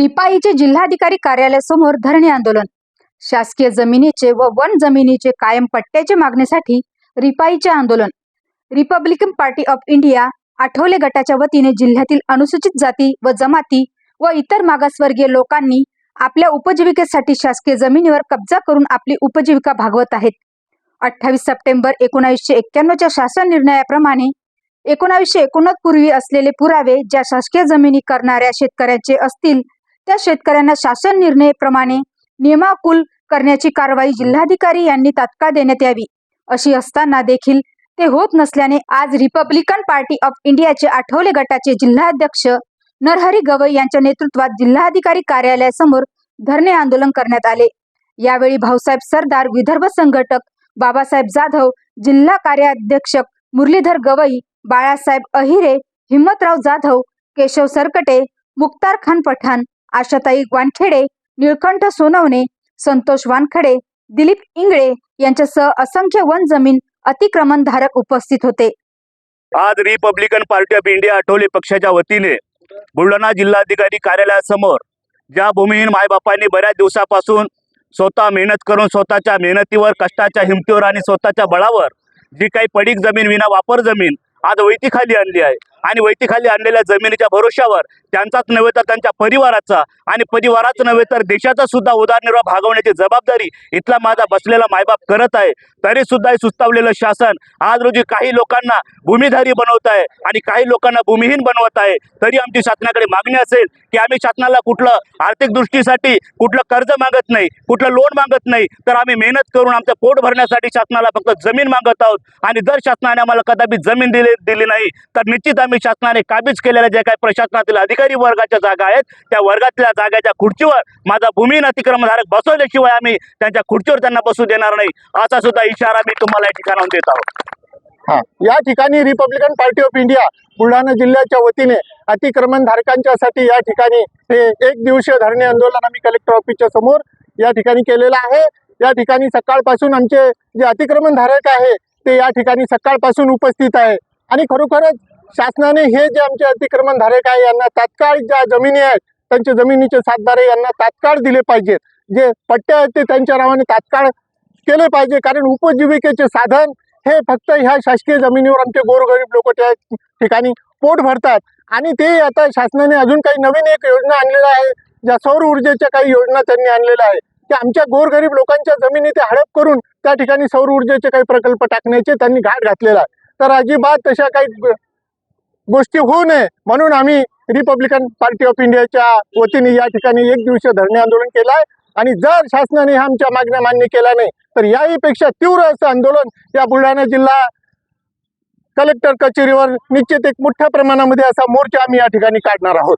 रिपाईचे जिल्हाधिकारी कार्यालयासमोर धरणे आंदोलन. शासकीय जमिनीचे व वन जमिनीचे कायम पट्ट्याचे मागणीसाठी रिपाईचे आंदोलन. Republican Party of India Athawale गटाच्या वतीने जिल्ह्यातील अनुसूचित जाती व जमाती व इतर मागासवर्गीय लोकांनी आपल्या उपजीविकेसाठी शासकीय जमिनीवर कब्जा करून आपली उपजीविका भागवत आहेत. अठ्ठावीस सप्टेंबर एकोणावीसशे एक्क्याण्णवच्या शासन निर्णयाप्रमाणे एकोणावीसशे एकोणनव्वद पूर्वी असलेले पुरावे ज्या शासकीय जमिनी करणाऱ्या शेतकऱ्यांचे असतील त्या शेतकऱ्यांना शासन निर्णयप्रमाणे नियमाकुल करण्याची कारवाई जिल्हाधिकारी यांनी तात्काळ देण्यात यावी अशी असताना देखील ते होत नसल्याने आज रिपब्लिकन पार्टी ऑफ इंडियाचे आठवले गटाचे जिल्हाध्यक्ष नरहरी गवई यांच्या नेतृत्वात जिल्हाधिकारी कार्यालयासमोर धरणे आंदोलन करण्यात आले. यावेळी भाऊसाहेब सरदार विदर्भ संघटक बाबासाहेब जाधव जिल्हा कार्याध्यक्ष मुरलीधर गवई बाळासाहेब अहिरे हिम्मतराव जाधव केशव सरकटे मुक्तार खान पठाण आशाताई वानखेडे निळकंठ सोनवणे संतोष वानखडे दिलीप इंगळे यांच्यासह असंख्य वन जमीन अतिक्रमणधारक उपस्थित होते. आज Republican Party of India Athawale पक्षाच्या वतीने बुलढाणा जिल्हाधिकारी कार्यालयासमोर ज्या भूमिहीन मायबापांनी बऱ्याच दिवसापासून स्वतः मेहनत करून स्वतःच्या मेहनतीवर कष्टाच्या हिमतीवर आणि स्वतःच्या बळावर जी काही पडीक जमीन विना वापर जमीन आज वैतीखाली आणली आहे. आणि वैतीखाली आणलेल्या जमिनीच्या भरोश्यावर त्यांचाच नव्हे तर त्यांच्या परिवाराचा आणि परिवाराचं नव्हे तर देशाचा सुद्धा उदरनिर्वाह भागवण्याची जबाबदारी इथला माझा बसलेला मायबाप करत आहे. तरी सुद्धा हे सुस्तावलेलं शासन आज रोजी काही लोकांना भूमिधारी बनवत आहे आणि काही लोकांना भूमिहीन बनवत आहे. तरी आमची शासनाकडे मागणी असेल की आम्ही शासनाला कुठलं आर्थिक दृष्टीसाठी कुठलं कर्ज मागत नाही कुठलं लोन मागत नाही तर आम्ही मेहनत करून आमचं पोट भरण्यासाठी शासनाला फक्त जमीन मागत आहोत. आणि जर शासनाने आम्हाला कदापि जमीन दिली दिली नाही तर निश्चित आम्ही शासनाने काबीज केलेल्या ज्या काही प्रशासनातील अधिकारी वर्गाच्या जागा आहेत त्या वर्गातल्या जागाच्या खुर्चीवर माझा भूमीन अतिक्रमणधारक बसवल्याशिवाय आम्ही त्यांच्या खुर्चीवर त्यांना बसू देणार नाही असा सुद्धा इशारा मी तुम्हाला या ठिकाणाहून देत आहोत. हा या ठिकाणी Republican Party of India Buldhana जिल्ह्याच्या वतीने अतिक्रमण धारकांच्यासाठी या ठिकाणी हे एक दिवसीय धरणे आंदोलन आम्ही कलेक्टर ऑफिसच्या समोर या ठिकाणी केलेलं आहे. या ठिकाणी सकाळपासून आमचे जे अतिक्रमण धारक आहे ते या ठिकाणी सकाळपासून उपस्थित आहे. आणि खरोखरच शासनाने हे जे आमचे अतिक्रमण धारक आहे यांना तात्काळ ज्या जमिनी आहेत त्यांच्या जमिनीचे सातबारे यांना तात्काळ दिले पाहिजेत. जे पट्टे आहेत ते त्यांच्या नावाने तात्काळ केले पाहिजे. कारण उपजीविकेचे साधन हे फक्त ह्या शासकीय जमिनीवर आमचे गोरगरीब लोक त्या ठिकाणी पोट भरतात. आणि ते आता शासनाने अजून काही नवीन एक योजना आणलेल्या आहे ज्या सौर ऊर्जेच्या काही योजना त्यांनी आणलेल्या आहे की आमच्या गोरगरीब लोकांच्या जमिनी ते हडप करून त्या ठिकाणी सौर ऊर्जेचे काही प्रकल्प टाकण्याचे त्यांनी घाट घातलेला आहे. तर अजिबात तशा काही गोष्टी होऊ नये म्हणून आम्ही रिपब्लिकन पार्टी ऑफ इंडियाच्या वतीने या ठिकाणी एक दिवसीय धरणे आंदोलन केलं आहे आणि जर शासनाने आमच्या मागण्या मान्य केल्या नाही तर याहीपेक्षा तीव्र असं आंदोलन या बुलढाणा जिल्हा कलेक्टर कचेरीवर निश्चित एक मोठ्या प्रमाणामध्ये असा मोर्चा आम्ही या ठिकाणी काढणार आहोत.